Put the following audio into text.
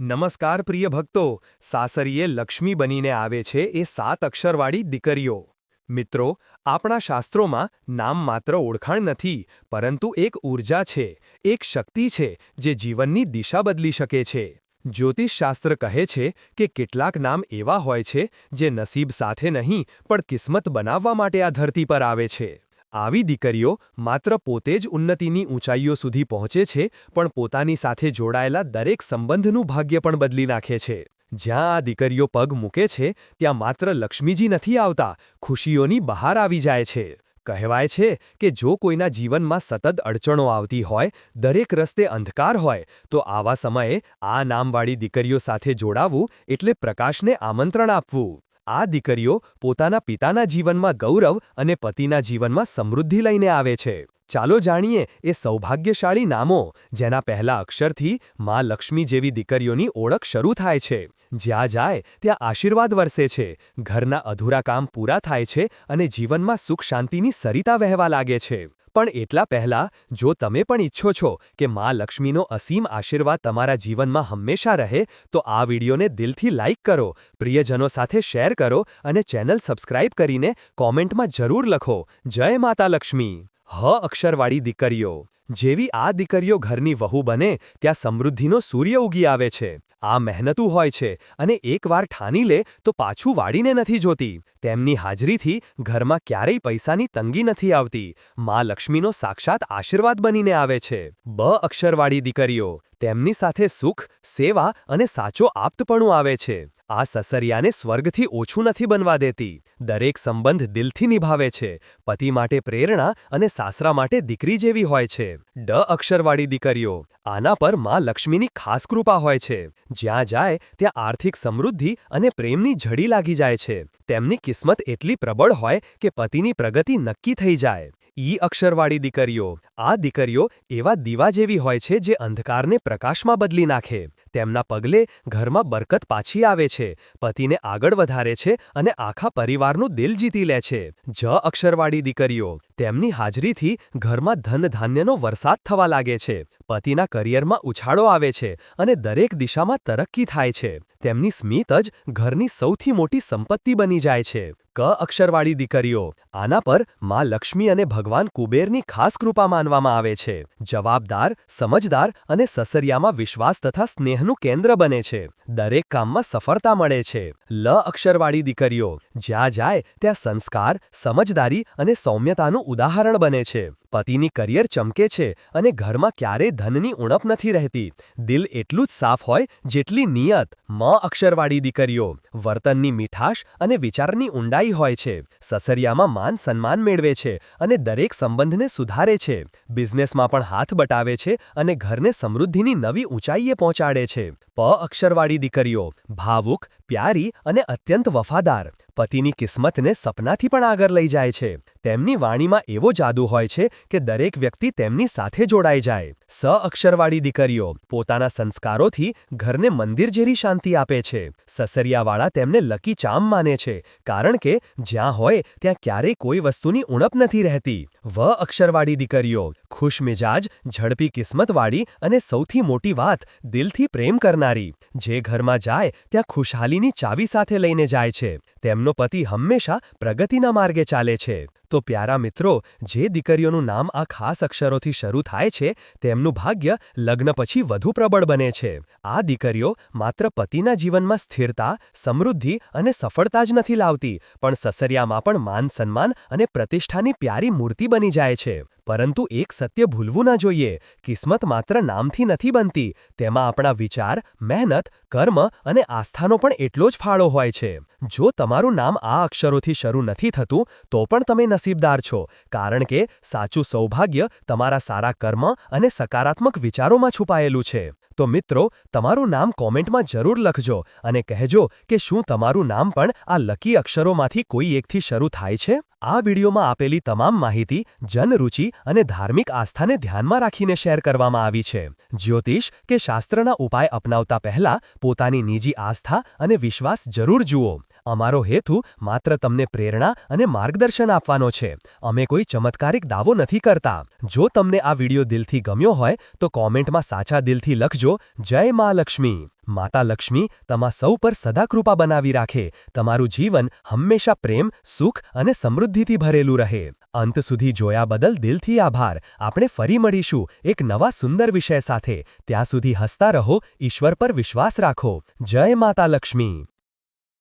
નમસ્કાર પ્રિય ભક્તો, સાસરીએ લક્ષ્મી બનીને આવે છે એ સાત અક્ષરવાળી દીકરીઓ. મિત્રો, આપણા શાસ્ત્રોમાં નામ માત્ર ઓળખાણ નથી, પરંતુ એક ઊર્જા છે, એક શક્તિ છે, જે જીવનની દિશા બદલી શકે છે. જ્યોતિષશાસ્ત્ર કહે છે કે કેટલાક નામ એવા હોય છે, જે નસીબ સાથે નહીં, પણ કિસ્મત બનાવવા માટે આ ધરતી પર આવે છે. આવી દીકરીઓ માત્ર પોતે જ ઉન્નતિની ઊંચાઈઓ સુધી પહોંચે છે, પણ પોતાની સાથે જોડાયેલા દરેક સંબંધનું ભાગ્ય પણ બદલી નાખે છે. જ્યાં આ દીકરીઓ પગ મૂકે છે, ત્યાં માત્ર લક્ષ્મીજી નથી આવતા, ખુશીઓની બહાર આવી જાય છે. કહેવાય છે કે જો કોઈના જીવનમાં સતત અડચણો આવતી હોય, દરેક રસ્તે અંધકાર હોય, તો આવા સમયે આ નામવાળી દીકરીઓ સાથે જોડાવું એટલે પ્રકાશને આમંત્રણ આપવું. આ દીકરીઓ પોતાના પિતાના જીવનમાં ગૌરવ અને પતિના જીવનમાં સમૃદ્ધિ લઈને આવે છે. ચાલો જાણીએ એ સૌભાગ્યશાળી નામો, જેના પહેલા અક્ષરથી મા લક્ષ્મી જેવી દીકરીઓની ઓળખ શરૂ થાય છે. જ્યાં જાય, ત્યાં આશીર્વાદ વરસે છે. ઘરના અધૂરા કામ પૂરા થાય છે અને જીવનમાં સુખ શાંતિની સરિતા વહેવા લાગે છે. પણ એટલા પહેલા, જો તમે પણ ઈચ્છો છો કે મા લક્ષ્મીનો અસીમ આશીર્વાદ તમારા જીવનમાં હંમેશા રહે, તો આ વિડીયોને દિલથી લાઇક કરો, પ્રિયજનો સાથે શેર કરો અને ચેનલ સબસ્ક્રાઇબ કરીને કોમેન્ટમાં જરૂર લખો, જય માતા લક્ષ્મી. હ અક્ષરવાળી દીકરીઓ, જેવી આ દીકરીઓ ઘરની વહુ બને, ત્યાં સમૃદ્ધિનો સૂર્ય ઉગી આવે છે. આ મહેનતું હોય છે અને એકવાર ઠાની લે તો પાછું વાળીને નથી જોતી. તેમની હાજરીથી ઘરમાં ક્યારેય પૈસાની તંગી નથી આવતી. મા લક્ષ્મીનો સાક્ષાત આશીર્વાદ બનીને આવે છે. બ અક્ષરવાળી દીકરીઓ, તેમની સાથે સુખ, સેવા અને સાચો આપતપણું આવે છે. આ સસરિયાને સ્વર્ગથી ઓછું નથી બનવા દેતી. દરેક સંબંધ દિલથી નિભાવે છે. પતિ માટે પ્રેરણા અને સાસરા માટે દીકરી જેવી હોય છે. ડ અક્ષરવાળી દીકરીઓ. આના પરમાં લક્ષ્મીની ખાસ કૃપા હોય છે. જ્યાં જાય, ત્યાં આર્થિક સમૃદ્ધિ અને પ્રેમની ઝડી લાગી જાય છે. તેમની કિસ્મત એટલી પ્રબળ હોય કે પતિની પ્રગતિ નક્કી થઈ જાય. ઈ અક્ષરવાળી દીકરીઓ. આ દીકરીઓ એવા દીવા જેવી હોય છે જે અંધકારને પ્રકાશમાં બદલી નાખે. તેમના પગલે ઘરમાં બરકત પાછી આવે છે, પતિને આગળ વધારે છે અને આખા પરિવારનું દિલ જીતી લે છે. જ અક્ષરવાળી દીકરીઓ, તેમની હાજરીથી ઘરમાં ધન ધાન્યનો વરસાદ થવા લાગે છે, પતિના કરિયરમાં ઉછાળો આવે છે અને દરેક દિશામાં તરક્કી થાય છે. તેમની સ્મિત જ ઘરની સૌથી મોટી સંપત્તિ બની જાય છે. ક અક્ષરવાળી દીકરીઓ, આના પરમાં લક્ષ્મી અને ભગવાન કુબેરની ખાસ કૃપા માનવામાં આવે છે. જવાબદાર, સમજદાર અને સસરિયામાં વિશ્વાસ તથા સ્નેહનું કેન્દ્ર બને છે. દરેક કામમાં સફળતા મળે છે. લ અક્ષરવાળી દીકરીઓ, જ્યાં જાય ત્યાં સંસ્કાર, સમજદારી અને સૌમ્યતાનું ઉદાહરણ બને છે. પતિની કરિયર ચમકે છે અને ઘરમાં ક્યારેય ધનની ઉણપ નથી રહેતી. દિલ એટલું જ સાફ હોય જેટલી નિયત મ અક્ષરવાળી દીકરીઓ. વર્તનની મીઠાશ અને વિચારની ઊંડાઈ હોય છે. સસરિયામાં માન સન્માન મેળવે છે અને દરેક સંબંધને સુધારે છે. બિઝનેસમાં પણ હાથ બટાવે છે અને ઘરને સમૃદ્ધિની નવી ઊંચાઈએ પહોંચાડે છે. પ અક્ષરવાળી દીકરીઓ. ભાવુક પ્યારી અને અત્યંત વફાદાર. પતિની કિસ્મતને સપનાથી પણ આગળ લઈ જાય છે. તેમની વાણીમાં એવો જાદુ હોય છે કે દરેક વ્યક્તિ તેમની સાથે જોડાઈ જાય. સ અક્ષરવાળી દીકરીઓ, પોતાના સંસ્કારોથી ઘરને મંદિર જેવી શાંતિ આપે છે. સસરિયાવાળા તેમને લકી ચામ માને છે, કારણ કે જ્યાં હોય ત્યાં ક્યારેય કોઈ વસ્તુની ઉણપ નથી રહેતી. વ અક્ષરવાળી દીકરીઓ ખુશ મિજાજ ઝડપી કિસ્મતવાળી અને સૌથી મોટી વાત દિલથી પ્રેમ કરનારી. જે ઘરમાં જાય, ત્યાં ખુશહાલીની ચાવી સાથે લઈને જાય છે. તેમનો પતિ હંમેશા પ્રગતિના માર્ગે ચાલે છે. તો પ્યારા મિત્રો, જે દીકરીઓનું નામ આ ખાસ અક્ષરોથી શરૂ થાય છે, તેમનું ભાગ્ય લગ્ન પછી વધુ પ્રબળ બને છે. આ દીકરીઓ માત્ર પતિના જીવનમાં સ્થિરતા, સમૃદ્ધિ અને સફળતા જ નથી લાવતી, પણ સસરિયામાં પણ માન સન્માન અને પ્રતિષ્ઠાની પ્યારી મૂર્તિ બની જાય છે. પરંતુ એક સત્ય ભૂલવું ન જોઈએ. કિસ્મત માત્ર નામથી નથી બનતી, તેમાં આપણા વિચાર, મહેનત, કર્મ અને આસ્થાનો પણ એટલો જ ફાળો હોય છે. જો તમારું નામ આ અક્ષરોથી શરૂ નથી થતું, તો પણ તમે નસીબદાર છો, કારણ કે સાચું સૌભાગ્ય તમારા સારા કર્મ અને સકારાત્મક વિચારોમાં છુપાયેલું છે. તો મિત્રો, તમારું નામ કોમેન્ટમાં જરૂર લખજો અને કહેજો કે શું તમારું નામ પણ આ લકી અક્ષરોમાંથી કોઈ એકથી શરૂ થાય છે? આ વિડીયોમાં આપેલી તમામ માહિતી, જનરુચિ અને ધાર્મિક આસ્થાને ધ્યાનમાં રાખીને શેર કરવામાં આવી છે. જ્યોતિષ કે શાસ્ત્રના ઉપાય અપનાવતા પહેલા પોતાની નિજી આસ્થા અને વિશ્વાસ જરૂર જુઓ. અમારો હેતુ માત્ર તમને પ્રેરણા અને માર્ગદર્શન આપવાનો છે. અમે કોઈ ચમત્કારિક દાવો નથી કરતા. જો તમને આ વિડિયો દિલથી ગમ્યો હોય, તો કોમેન્ટમાં સાચા દિલથી લખજો, જય મા લક્ષ્મી. માતા લક્ષ્મી તમા સૌ પર સદા કૃપા બનાવી રાખે. તમારું જીવન હંમેશા પ્રેમ, સુખ અને સમૃદ્ધિથી ભરેલું રહે. અંત સુધી જોયા બદલ દિલથી આભાર. આપણે ફરી મળીશું એક નવા સુંદર વિષય સાથે. ત્યાં સુધી હસતા રહો, ઈશ્વર પર વિશ્વાસ રાખો. જય માતા લક્ષ્મી.